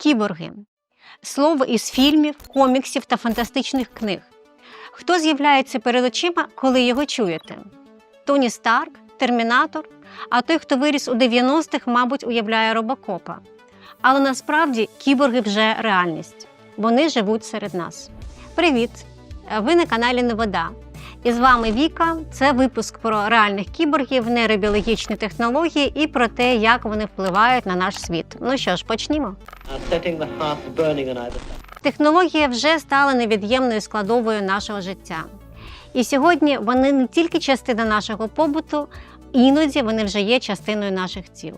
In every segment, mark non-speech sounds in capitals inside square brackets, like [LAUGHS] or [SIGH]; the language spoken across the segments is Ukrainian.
Кіборги слово із фільмів, коміксів та фантастичних книг. Хто з'являється перед очима, коли його чуєте? Тоні Старк, Термінатор, а той, хто виріс у 90-х, мабуть, уявляє робокопа. Але насправді кіборги вже реальність. Вони живуть серед нас. Привіт! Ви на каналі Невода. І з вами Віка. Це випуск про реальних кіборгів, нейробіологічні технології і про те, як вони впливають на наш світ. Ну що ж, почнімо. uh. Технології вже стали невід'ємною складовою нашого життя. І сьогодні вони не тільки частина нашого побуту, іноді вони вже є частиною наших тіл.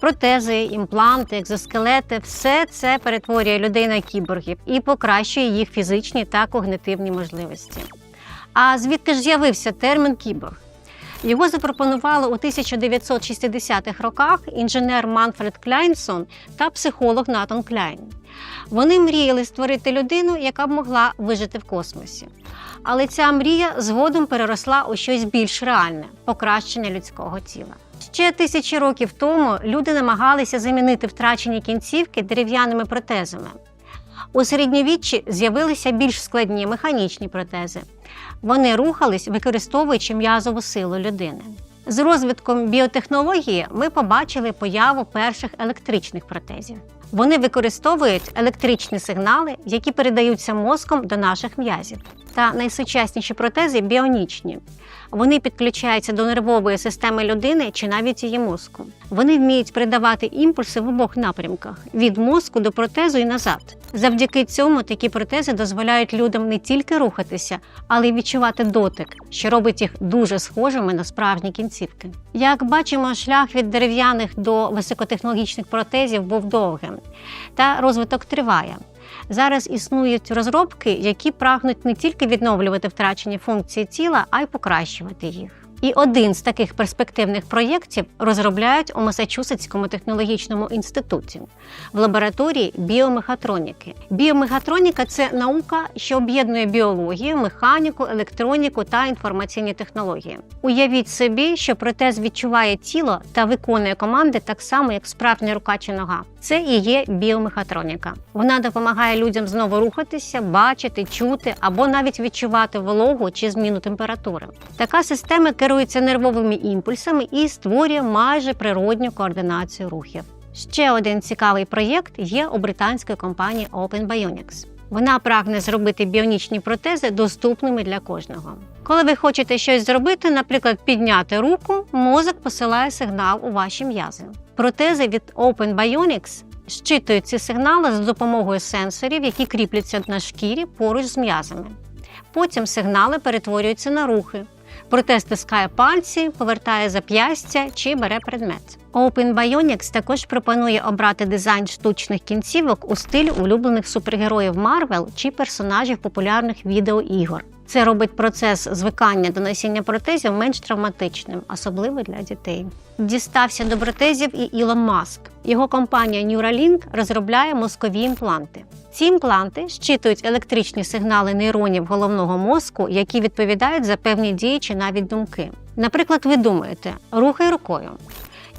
Протези, імпланти, екзоскелети все це перетворює людей на кіборгів і покращує їх фізичні та когнитивні можливості. А звідки ж з'явився термін кіборг? Його запропонували у 1960-х роках інженер Манфред Кляйнсон та психолог Натан Кляйн. Вони мріяли створити людину, яка б могла вижити в космосі. Але ця мрія згодом переросла у щось більш реальне покращення людського тіла. Ще тисячі років тому люди намагалися замінити втрачені кінцівки дерев'яними протезами. У середньовіччі з'явилися більш складні механічні протези. Вони рухались, використовуючи м'язову силу людини. З розвитком біотехнології ми побачили появу перших електричних протезів. Вони використовують електричні сигнали, які передаються мозком до наших м'язів. Та найсучасніші протези біонічні. Вони підключаються до нервової системи людини чи навіть її мозку. Вони вміють передавати імпульси в обох напрямках від мозку до протезу і назад. Завдяки цьому такі протези дозволяють людям не тільки рухатися, але й відчувати дотик, що робить їх дуже схожими на справжні кінцівки. Як бачимо, шлях від дерев'яних до високотехнологічних протезів був довгим, та розвиток триває. Зараз існують розробки, які прагнуть не тільки відновлювати втрачені функції тіла, а й покращувати їх. І один з таких перспективних проєктів розробляють у Масачусетському технологічному інституті в лабораторії біомехатроніки. Біомехатроніка це наука, що об'єднує біологію, механіку, електроніку та інформаційні технології. Уявіть собі, що протез відчуває тіло та виконує команди так само, як справжня рука чи нога. Це і є біомехатроніка. Вона допомагає людям знову рухатися, бачити, чути або навіть відчувати вологу чи зміну температури. Така система керується нервовими імпульсами і створює майже природню координацію рухів. Ще один цікавий проєкт є у британської компанії Open Bionics. Вона прагне зробити біонічні протези доступними для кожного. Коли ви хочете щось зробити, наприклад, підняти руку, мозок посилає сигнал у ваші м'язи. Протези від Open Bionics щитують ці сигнали за допомогою сенсорів, які кріпляться на шкірі поруч з м'язами. Потім сигнали перетворюються на рухи. Протез стискає пальці, повертає зап'ястя чи бере предмет. Open Bionics також пропонує обрати дизайн штучних кінцівок у стилі улюблених супергероїв Марвел чи персонажів популярних відеоігор. Це робить процес звикання до носіння протезів менш травматичним, особливо для дітей. Дістався до протезів і Ілон Маск. Його компанія Neuralink розробляє мозкові імпланти. Ці імпланти щитують електричні сигнали нейронів головного мозку, які відповідають за певні дії чи навіть думки. Наприклад, ви думаєте, рухай рукою.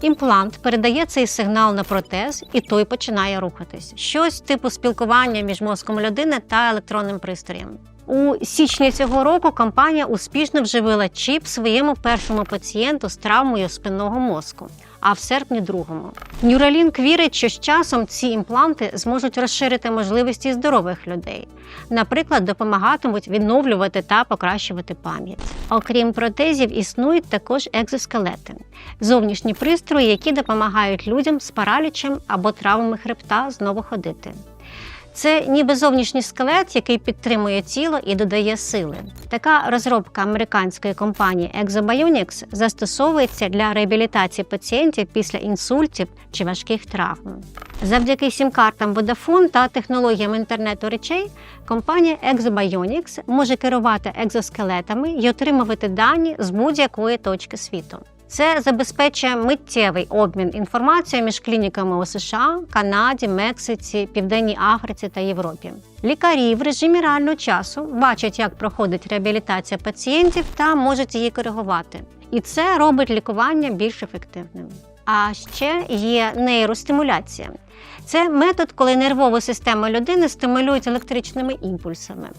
Імплант передає цей сигнал на протез, і той починає рухатись. Щось типу спілкування між мозком людини та електронним пристроєм. У січні цього року компанія успішно вживила чіп своєму першому пацієнту з травмою спинного мозку, а в серпні другому. Neuralink вірить, що з часом ці імпланти зможуть розширити можливості здорових людей, наприклад, допомагатимуть відновлювати та покращувати пам'ять. Окрім протезів, існують також екзоскелети зовнішні пристрої, які допомагають людям з паралічем або травмами хребта знову ходити. Це ніби зовнішній скелет, який підтримує тіло і додає сили. Така розробка американської компанії ExoBionics застосовується для реабілітації пацієнтів після інсультів чи важких травм. Завдяки сім-картам Vodafone та технологіям інтернету речей компанія ExoBionics може керувати екзоскелетами і отримувати дані з будь-якої точки світу. Це забезпечує миттєвий обмін інформацією між клініками у США, Канаді, Мексиці, Південній Африці та Європі. Лікарі в режимі реального часу бачать, як проходить реабілітація пацієнтів та можуть її коригувати. І це робить лікування більш ефективним. А ще є нейростимуляція. Це метод, коли нервову систему людини стимулюють електричними імпульсами.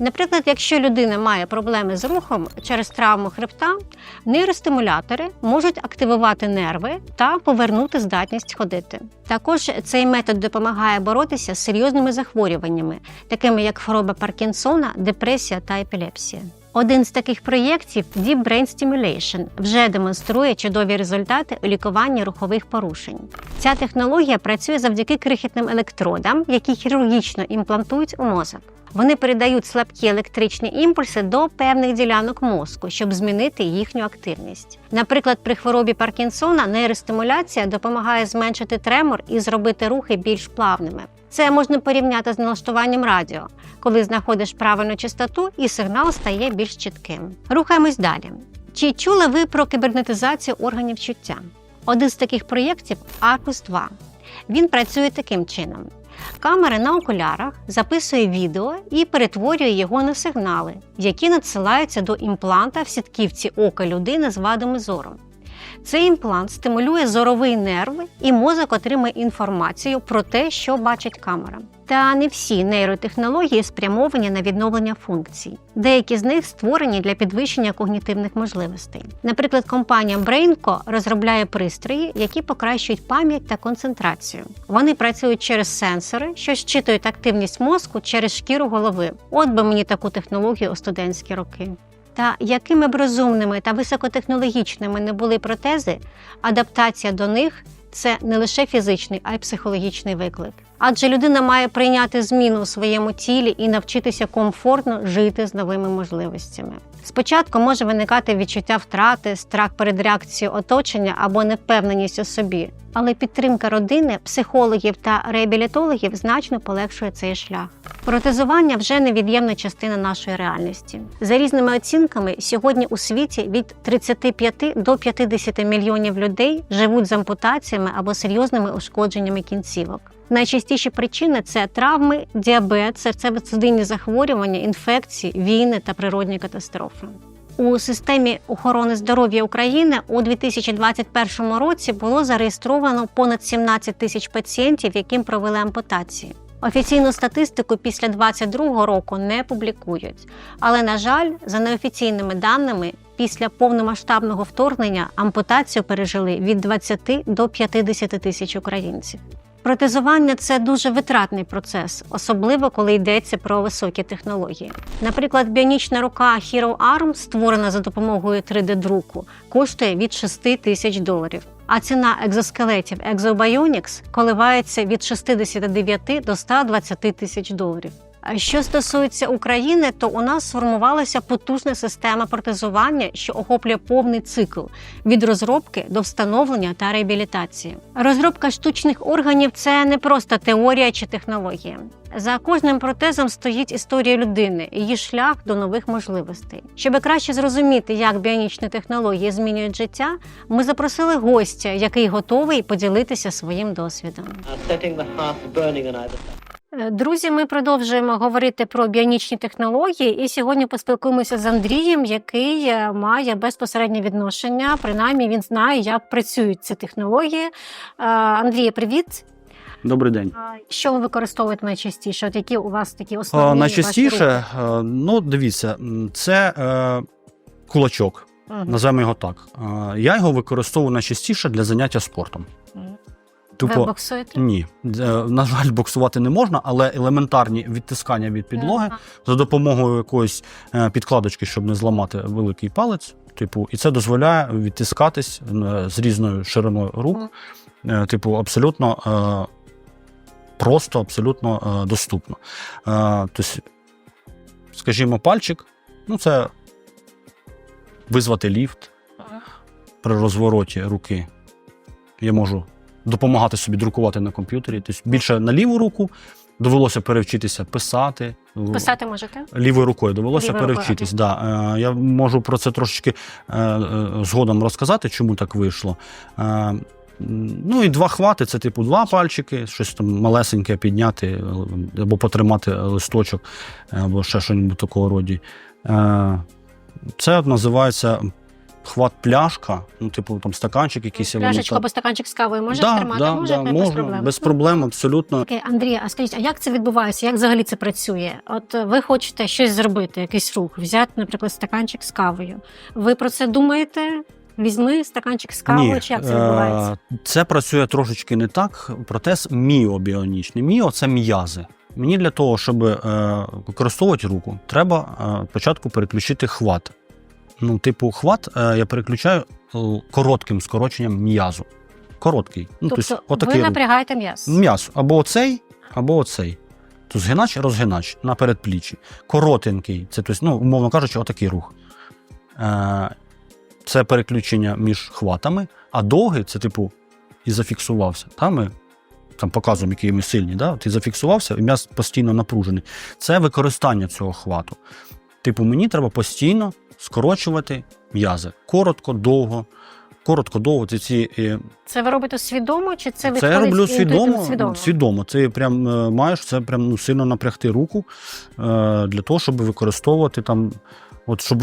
Наприклад, якщо людина має проблеми з рухом через травму хребта, нейростимулятори можуть активувати нерви та повернути здатність ходити. Також цей метод допомагає боротися з серйозними захворюваннями, такими як хвороба Паркінсона, депресія та епілепсія. Один з таких проєктів Deep Brain Stimulation вже демонструє чудові результати у лікуванні рухових порушень. Ця технологія працює завдяки крихітним електродам, які хірургічно імплантують у мозок. Вони передають слабкі електричні імпульси до певних ділянок мозку, щоб змінити їхню активність. Наприклад, при хворобі Паркінсона нейростимуляція допомагає зменшити тремор і зробити рухи більш плавними. Це можна порівняти з налаштуванням радіо, коли знаходиш правильну частоту і сигнал стає більш чітким. Рухаємось далі. Чи чули ви про кібернетизацію органів чуття? Один з таких проєктів Arcus 2. Він працює таким чином. Камера на окулярах записує відео і перетворює його на сигнали, які надсилаються до імпланта в сітківці ока людини з вадами зору. Цей імплант стимулює зоровий нерв, і мозок отримує інформацію про те, що бачить камера. Та не всі нейротехнології спрямовані на відновлення функцій. Деякі з них створені для підвищення когнітивних можливостей. Наприклад, компанія Brainco розробляє пристрої, які покращують пам'ять та концентрацію. Вони працюють через сенсори, що щитують активність мозку через шкіру голови. От би мені таку технологію у студентські роки. Та якими б розумними та високотехнологічними не були протези, адаптація до них це не лише фізичний, а й психологічний виклик. Адже людина має прийняти зміну у своєму тілі і навчитися комфортно жити з новими можливостями. Спочатку може виникати відчуття втрати, страх перед реакцією оточення або невпевненість у собі, але підтримка родини, психологів та реабілітологів значно полегшує цей шлях. Протезування вже невід'ємна частина нашої реальності. За різними оцінками, сьогодні у світі від 35 до 50 мільйонів людей живуть з ампутаціями або серйозними ушкодженнями кінцівок. Найчастіші причини це травми, діабет, серцево-судинні захворювання, інфекції, війни та природні катастрофи. У системі охорони здоров'я України у 2021 році було зареєстровано понад 17 тисяч пацієнтів, яким провели ампутації. Офіційну статистику після 2022 року не публікують, але на жаль, за неофіційними даними, після повномасштабного вторгнення ампутацію пережили від 20 до 50 тисяч українців. Протезування це дуже витратний процес, особливо коли йдеться про високі технології. Наприклад, біонічна рука Hero Arm, створена за допомогою 3D-друку, коштує від 6 тисяч доларів. А ціна екзоскелетів ExoBionics коливається від 69 до 120 тисяч доларів. А Що стосується України, то у нас сформувалася потужна система протезування, що охоплює повний цикл від розробки до встановлення та реабілітації. Розробка штучних органів це не просто теорія чи технологія. За кожним протезом стоїть історія людини, її шлях до нових можливостей. Щоб краще зрозуміти, як біонічні технології змінюють життя, ми запросили гостя, який готовий поділитися своїм досвідом. Е, Друзі, ми продовжуємо говорити про біонічні технології, і сьогодні поспілкуємося з Андрієм, який е, має безпосереднє відношення. Принаймні він знає, як працюють ці технології. Е, Андрій, привіт. Добрий день. Що ви використовуєте найчастіше? От які у вас такі основні найчастіше, ну дивіться, це е, кулачок, називаємо його так. Е, Я його використовую найчастіше для заняття спортом. Тупо Ви боксуєте? ні, Е, на жаль, боксувати не можна, але елементарні відтискання від підлоги Ага. за допомогою якоїсь е, підкладочки, щоб не зламати великий палець. Типу, і це дозволяє відтискатись е, з різною шириною рук. Типу, абсолютно просто, абсолютно доступно. Тобто, скажімо, пальчик, ну це визвати ліфт при розвороті руки. Я можу допомагати собі друкувати на комп'ютері. Тобто більше на ліву руку довелося перевчитися писати. Писати можете? Лівою рукою довелося Лівою рукою, перевчитись. Да. Е, я можу про це трошечки е, е, згодом розказати, чому так вийшло. Е, ну і два хвати це типу два пальчики, щось там малесеньке підняти або потримати листочок, або ще щось такого роді. Це називається хват пляшка, ну, типу там стаканчик якийсь. Елементар- або стаканчик з кавою можеш да, тримати? да, можете да, без можна, проблем. без проблем, абсолютно. Окей, Андрій, а скажіть, а як це відбувається? Як взагалі це працює? От ви хочете щось зробити, якийсь рух, взяти, наприклад, стаканчик з кавою. Ви про це думаєте? Візьми стаканчик з кавою, Ні, чи як це відбувається? е, це працює трошечки не так. Протез міобіонічний. Міо це м'язи. Мені для того, щоб е, використовувати руку, треба е, спочатку переключити хват. Ну, типу, хват е, я переключаю е, коротким скороченням м'язу. Короткий. Ну, тобто тобто, ви отакий рух. напрягаєте м'яз. М'ясо. Або оцей, або оцей. То згинач, розгинач на передпліччі. Коротенький, це тобто, ну, умовно кажучи, отакий рух. Е, це переключення між хватами, а довгий це, типу, і зафіксувався. Та ми там показуємо, які ми сильні. Да? Ти зафіксувався, і м'яз постійно напружений. Це використання цього хвату. Типу, мені треба постійно скорочувати м'язи. Коротко, довго. Коротко, довго. Це ці е, Це ви робите свідомо, чи це ви це я роблю свідомо, свідомо? свідомо. Ти прям е, маєш це прям ну, сильно напрягти руку е, для того, щоб використовувати там. От щоб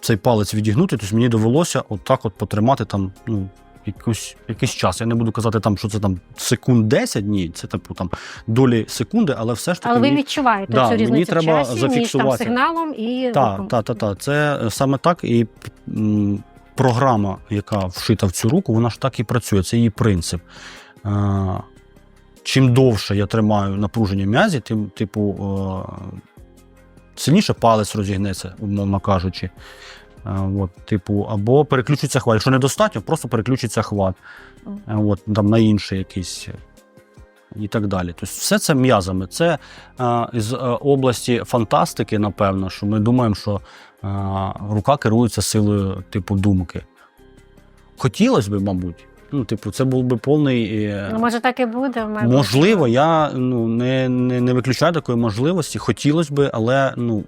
цей палець відігнути, то мені довелося от так от потримати там, ну, якусь, якийсь час. Я не буду казати, там, що це там секунд 10, ні, це типу там долі секунди, але все ж таки. Але ви мені- відчуваєте Да, цю мені треба в часі між там зафіксувати. сигналом і Так, так, так, так. Це е, саме так. І м, програма, яка вшита в цю руку, вона ж так і працює. Це її принцип. Е, Чим довше я тримаю напруження м'язі, тим, типу, е, сильніше палець розігнеться, умовно кажучи. Е, От, типу, або переключиться хват. Якщо недостатньо, просто переключиться хват. Е, От, там, на інший якийсь. е, І так далі. Тобто все це м'язами. Це е, з області фантастики, напевно, що ми думаємо, що е, рука керується силою типу думки. Хотілося б, мабуть. Ну, типу, це був би повний. Ну, може, так і буде? Можливо, я ну, не, не, не виключаю такої можливості. Хотілося б, але ну,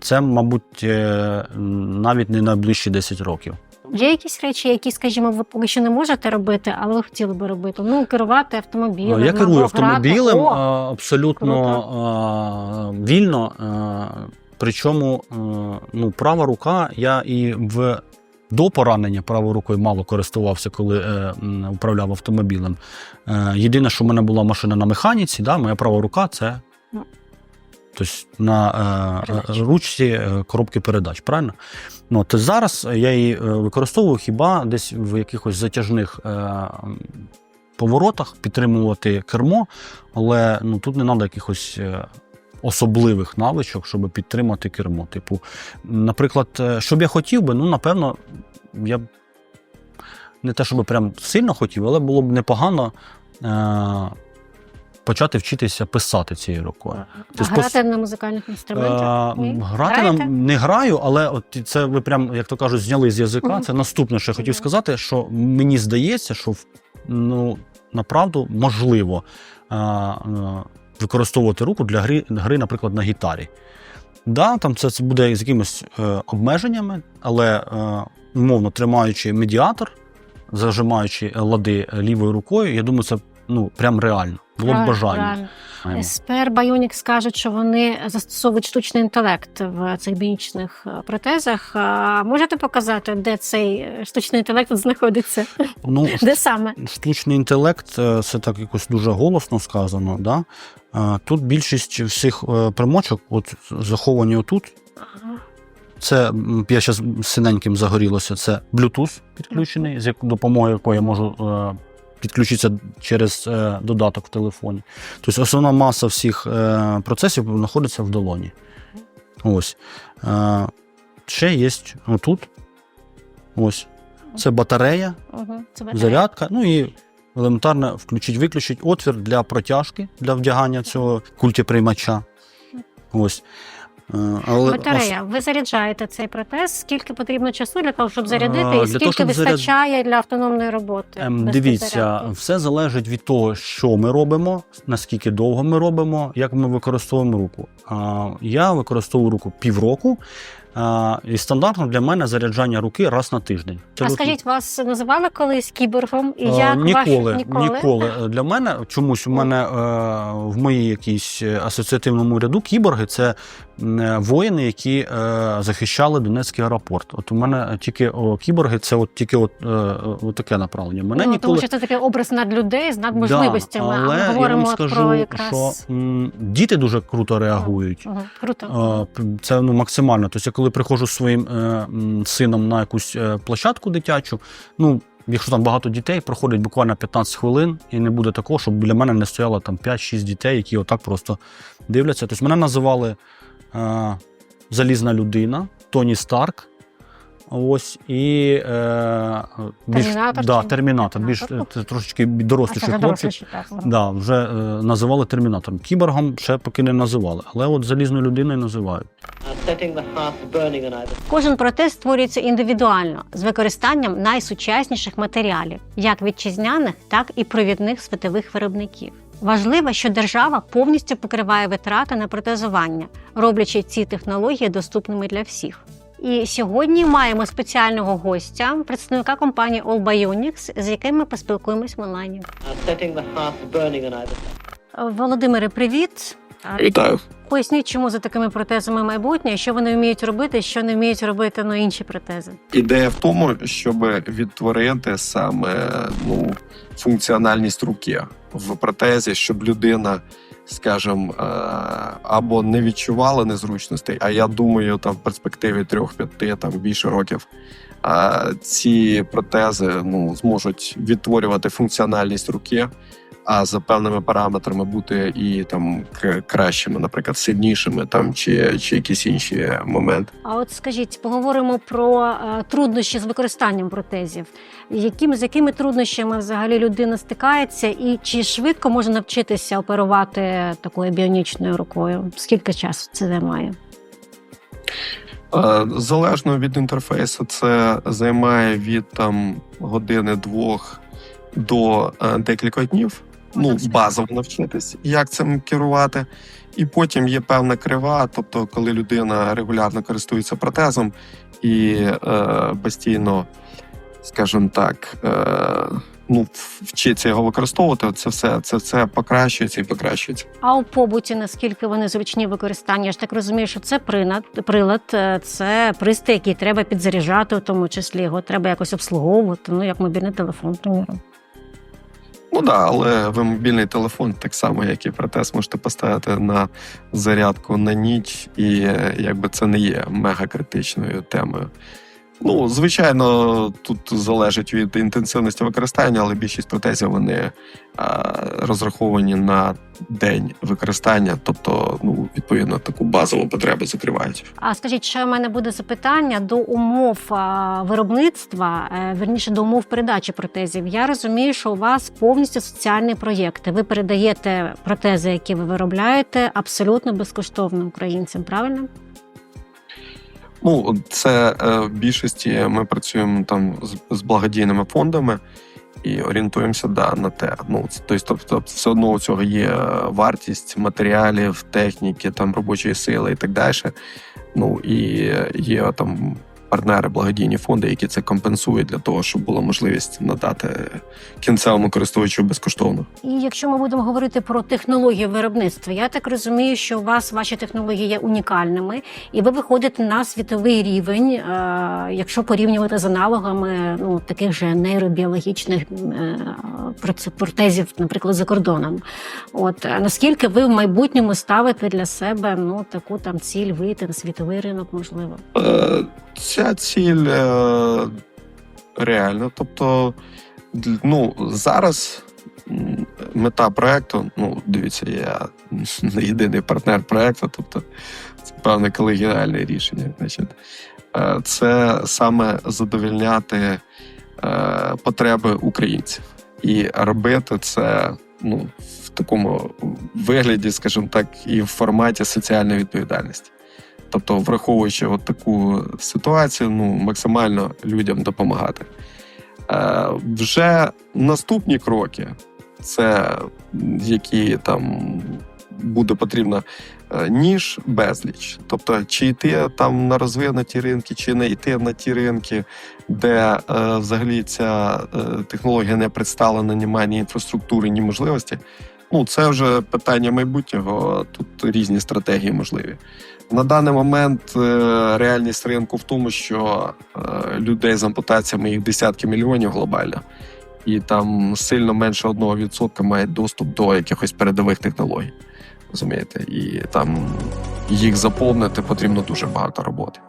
це, мабуть, е, навіть не найближчі 10 років. Є якісь речі, які, скажімо, ви поки що не можете робити, але ви хотіли би робити. Ну, керувати автомобілем. Я керую автомобілем О, абсолютно а, вільно. Причому ну, права рука, я і в до поранення правою рукою мало користувався, коли е, управляв автомобілем. Е, єдине, що в мене була машина на механіці, да, моя права рука це Ну. Тобто на е, ручці е, коробки передач, правильно? Ну, то зараз я її е, використовую хіба десь в якихось затяжних е, поворотах підтримувати кермо, але ну, тут не треба якихось е, особливих навичок, щоб підтримати кермо. Типу, наприклад, е, що б я хотів би, ну, напевно, я б не те, щоб прям сильно хотів, але було б непогано е, почати вчитися писати цією рукою. А Тобто грати на музикальних інструментах? Е, Грати Граєте? нам не граю, але от це ви прям, як то кажуть, зняли з язика. Це наступне, що я хотів сказати, що мені здається, що ну, направду можливо е, е, використовувати руку для гри, гри, наприклад, на гітарі. Да, там це, це буде з якимись е, обмеженнями, але е, умовно тримаючи медіатор, зажимаючи лади лівою рукою, я думаю, це ну, прям реально. Було б бажання. Спер Bionics скажуть, що вони застосовують штучний інтелект в цих біонічних е, протезах. А Можете показати, де цей штучний інтелект знаходиться? Ну, [LAUGHS] Де саме? Штучний інтелект е, це так якось дуже голосно сказано. Да? Тут більшість всіх е, примочок от, заховані отут. Ага. Це я зараз синеньким загорілося. Це Bluetooth підключений, з допомогою якої я можу підключитися через е, додаток в телефоні. Тобто основна маса всіх е, процесів знаходиться в долоні. Ось. Е, ще є отут. Ось. Це батарея. Угу. Це батарея. зарядка, ну і елементарно включить-виключить отвір для протяжки, для вдягання цього культіприймача. Ось. Е, Але Батарея. Ви заряджаєте цей протез. Скільки потрібно часу для того, щоб зарядити, А, і для скільки того, щоб заряд- вистачає для автономної роботи? Ем, Дивіться, зарядки? все залежить від того, що ми робимо, наскільки довго ми робимо, як ми використовуємо руку. А, Я використовую руку півроку. Е, І стандартно для мене заряджання руки раз на тиждень. А скажіть, вас називали колись кіборгом? І Е, як ніколи, ваш... ніколи? ніколи. Для мене чомусь у мене е, в моїй якійсь е, асоціативному ряду кіборги це е, воїни, які е, захищали Донецький аеропорт. От у мене тільки о, кіборги, це от тільки от, е, от таке направлення. Мене ну, ніколи Тому що це такий образ над людей з надможливостями. Да, а але ми я вам скажу, про якраз... що діти дуже круто реагують. Мгм, Круто. Е, Це ну максимально. Тобто, я коли приходжу зі своїм е, сином на якусь е, площадку дитячу, ну. Якщо там багато дітей, проходить буквально 15 хвилин, і не буде такого, щоб біля мене не стояло там 5-6 дітей, які отак просто дивляться. Тобто мене називали е, залізна людина, Тоні Старк. Ось і е, більш, Термінатор да, термінатор, більш це трошечки доросліший хлопчик. Да, вже е, називали термінатором. Кіборгом ще поки не називали, але от залізною людиною називають. Кожен протез створюється індивідуально з використанням найсучасніших матеріалів, як вітчизняних, так і провідних світових виробників. Важливо, що держава повністю покриває витрати на протезування, роблячи ці технології доступними для всіх. І сьогодні маємо спеціального гостя, представника компанії All Bionics, з яким ми поспілкуємось в онлайні. uh. Володимире, привіт! Вітаю. Поясніть, чому за такими протезами майбутнє, що вони вміють робити, що не вміють робити ну, інші протези. Ідея в тому, щоб відтворити саме ну, функціональність руки в протезі, щоб людина, скажімо, е, або не відчувала незручностей, а я думаю, там в перспективі трьох-п'яти там більше років. А ці протези ну, зможуть відтворювати функціональність руки, а за певними параметрами бути і там кращими, наприклад, сильнішими там чи, чи якісь інші моменти. А от скажіть, поговоримо про е, труднощі з використанням протезів. Яким, з якими труднощами взагалі людина стикається, і чи швидко може навчитися оперувати такою біонічною рукою? Скільки часу це займає? Е, Залежно від інтерфейсу, це займає від там години-двох до е, декількох днів. Ну, базово навчитись, як цим керувати. І потім є певна крива, тобто, коли людина регулярно користується протезом і е, постійно, скажімо так, е, ну, вчиться його використовувати, це все, це все покращується і покращується. А у побуті наскільки вони зручні в використанні? Я ж так розумію, що це прилад, прилад, е, це пристрій, який треба підзаряджати, в тому числі його треба якось обслуговувати, ну як мобільний телефон, приміром. Ну да, але ви мобільний телефон, так само, як і протез, можете поставити на зарядку на ніч, і е, якби це не є мега критичною темою. Ну, звичайно, тут залежить від інтенсивності використання, але більшість протезів вони а, розраховані на день використання, тобто, ну, відповідно, таку базову потребу закривають. А скажіть, ще в мене буде запитання до умов виробництва, е, верніше до умов передачі протезів. Я розумію, що у вас повністю соціальні проєкти. Ви передаєте протези, які ви виробляєте, абсолютно безкоштовно українцям. Правильно? Ну, це е, в більшості ми працюємо там з, благодійними фондами і орієнтуємося да, на те. Ну, це- тобто, все одно у цього є вартість матеріалів, техніки, там робочої сили і так далі. Ну і є там партнери, благодійні фонди, які це компенсують для того, щоб була можливість надати кінцевому користувачу безкоштовно. І якщо ми будемо говорити про технології виробництва, я так розумію, що у вас ваші технології є унікальними, і ви виходите на світовий рівень, е, якщо порівнювати з аналогами ну таких же нейробіологічних е, протезів, наприклад, за кордоном. От е, наскільки ви в майбутньому ставите для себе ну таку там ціль вийти на світовий ринок, можливо? Ця ціль е, реальна. Тобто, ну, зараз мета проекту, ну, дивіться, я не єдиний партнер проекту, тобто це певне колегіальне рішення. Значить, Е, це саме задовільняти е, потреби українців і робити це ну, в такому вигляді, скажімо так, і в форматі соціальної відповідальності. Тобто, враховуючи от таку ситуацію, ну максимально людям допомагати. Е, вже наступні кроки, це які там буде потрібна е, ніж безліч. Тобто, чи йти там на розвинуті ринки, чи не йти на ті ринки, де е, взагалі ця е, технологія не представлена, немає ні інфраструктури, ні можливості. Ну, це вже питання майбутнього. Тут різні стратегії можливі. На даний момент е, реальність ринку в тому, що е, людей з ампутаціями їх десятки мільйонів глобально, і там сильно менше 1% мають доступ до якихось передових технологій. Розумієте, і там їх заповнити потрібно дуже багато роботи.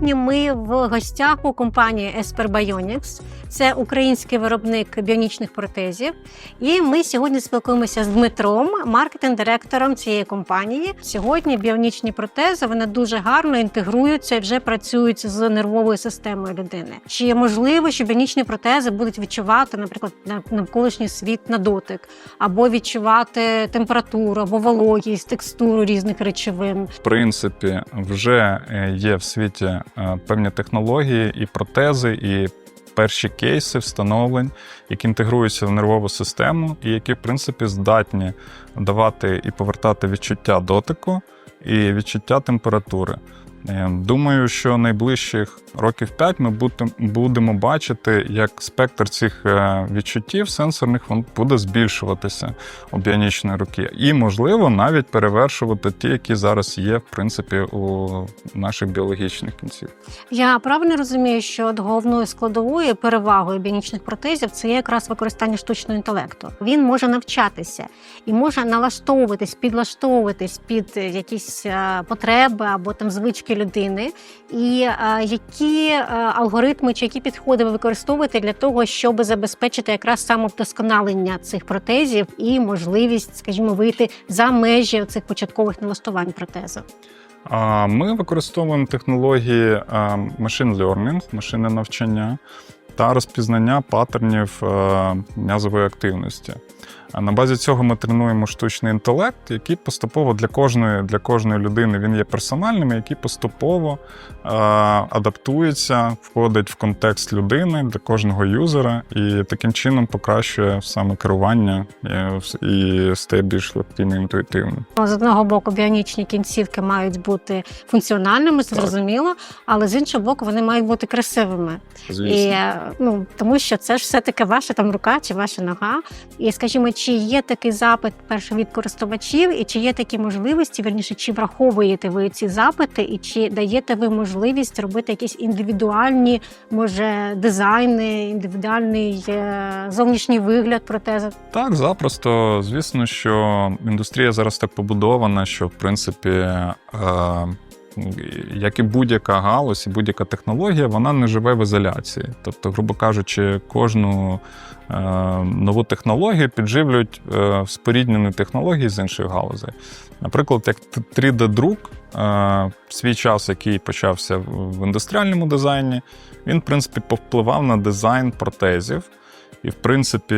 Сьогодні ми в гостях у компанії Esper Bionics. Це український виробник біонічних протезів. І ми сьогодні спілкуємося з Дмитром, маркетинг-директором цієї компанії. Сьогодні біонічні протези вони дуже гарно інтегруються і вже працюють з нервовою системою людини. Чи можливо, що біонічні протези будуть відчувати, наприклад, навколишній світ на дотик, або відчувати температуру, або вологість, текстуру різних речовин. В принципі, вже е, є в світі певні технології і протези, і перші кейси встановлень, які інтегруються в нервову систему, і які, в принципі, здатні давати і повертати відчуття дотику і відчуття температури. Е, Думаю, що найближчих років 5 ми будемо бачити, як спектр цих е, відчуттів сенсорних буде збільшуватися у біонічної руки, і можливо навіть перевершувати ті, які зараз є, в принципі, у наших біологічних кінців. Я правильно розумію, що от головною складовою перевагою біонічних протезів це є якраз використання штучного інтелекту. Він може навчатися і може налаштовуватись, підлаштовуватись під е, якісь потреби або там звички людини. І які алгоритми чи які підходи ви використовуєте для того, щоб забезпечити якраз самовдосконалення цих протезів і можливість, скажімо, вийти за межі цих початкових налаштувань протезу? Ми використовуємо технології machine learning, машинне навчання та розпізнання паттернів м'язової активності. А На базі цього ми тренуємо штучний інтелект, який поступово для кожної, для кожної людини він є персональним, який поступово е, адаптується, входить в контекст людини для кожного юзера, і таким чином покращує саме керування е, і стає більш легким і інтуїтивним. Ну, З одного боку, біонічні кінцівки мають бути функціональними, це Так. зрозуміло, але з іншого боку, вони мають бути красивими. І е, ну тому, що це ж все таки ваша там рука чи ваша нога. І скажімо, чи є такий запит перше від користувачів, і чи є такі можливості, вірніше, чи враховуєте ви ці запити, і чи даєте ви можливість робити якісь індивідуальні, може, дизайни, індивідуальний е, зовнішній вигляд протези? Так, запросто. Звісно, що індустрія зараз так побудована, що в принципі, е, як і будь-яка галузь, будь-яка технологія, вона не живе в ізоляції. Тобто, грубо кажучи, кожну нову технологію підживлюють е, споріднені технології з інших галузей. Наприклад, як 3D-друк, е, свій час, який почався в індустріальному дизайні, він, в принципі, повпливав на дизайн протезів. І, в принципі,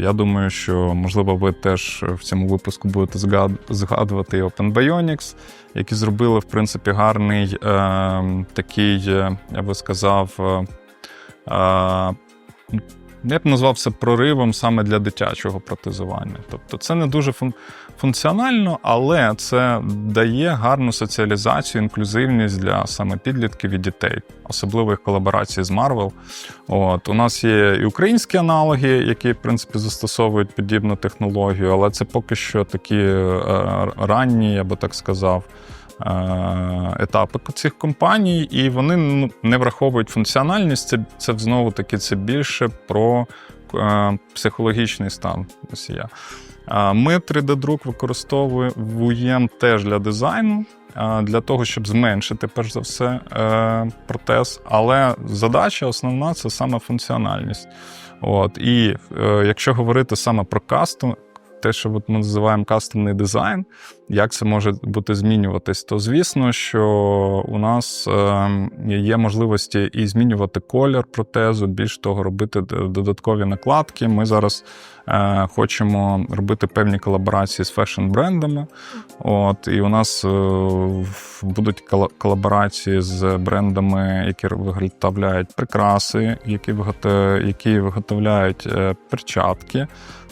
я думаю, що можливо ви теж в цьому випуску будете згадувати Open Bionics, які зробили, в принципі, гарний е, такий, е, я би сказав, е, е, я б назвав це проривом саме для дитячого протезування. Тобто це не дуже фун- функціонально, але це дає гарну соціалізацію, інклюзивність для саме підлітків і дітей, особливо їх колаборації з. От у нас є і українські аналоги, які в принципі застосовують подібну технологію, але це поки що такі е, ранні, я би так сказав. Е, Етапи цих компаній, і вони ну, не враховують функціональність. Це, це знову таки це більше про е, психологічний стан носія. Е, Ми 3D-друк використовуємо теж для дизайну, е, для того, щоб зменшити, перш за все, протез. Але задача основна це саме функціональність. От. І якщо говорити саме про кастом, те, що от ми називаємо кастомний дизайн, як це може бути змінюватись, то звісно, що у нас е, є можливості і змінювати колір протезу, більш того, робити додаткові накладки. Ми зараз е, хочемо робити певні колаборації з фешн-брендами. От, і у нас е, будуть колаборації з брендами, які виготовляють прикраси, які виготовляють е, перчатки.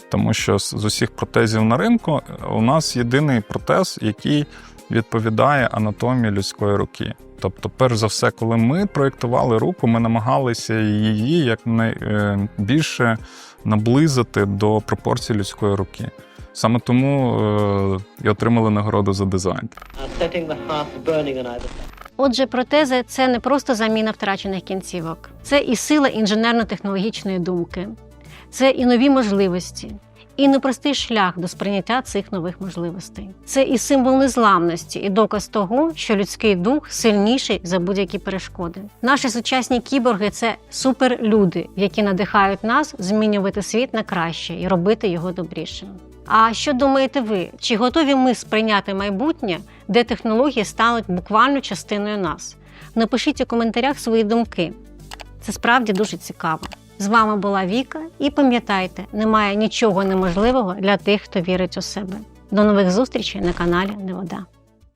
Тому що з усіх протезів на ринку е, у нас єдиний протез, який відповідає анатомії людської руки. Тобто, перш за все, коли ми проєктували руку, ми намагалися її якнайбільше наблизити до пропорцій людської руки. Саме тому е, і отримали нагороду за дизайн. Отже, протези це не просто заміна втрачених кінцівок, це і сила інженерно-технологічної думки, це і нові можливості, і непростий шлях до сприйняття цих нових можливостей. Це і символ незламності, і доказ того, що людський дух сильніший за будь-які перешкоди. Наші сучасні кіборги це суперлюди, які надихають нас змінювати світ на краще і робити його добрішим. А що думаєте ви? Чи готові ми сприйняти майбутнє, де технології стануть буквально частиною нас? Напишіть у коментарях свої думки. Це справді дуже цікаво. З вами була Віка, і пам'ятайте, немає нічого неможливого для тих, хто вірить у себе. До нових зустрічей на каналі Невода.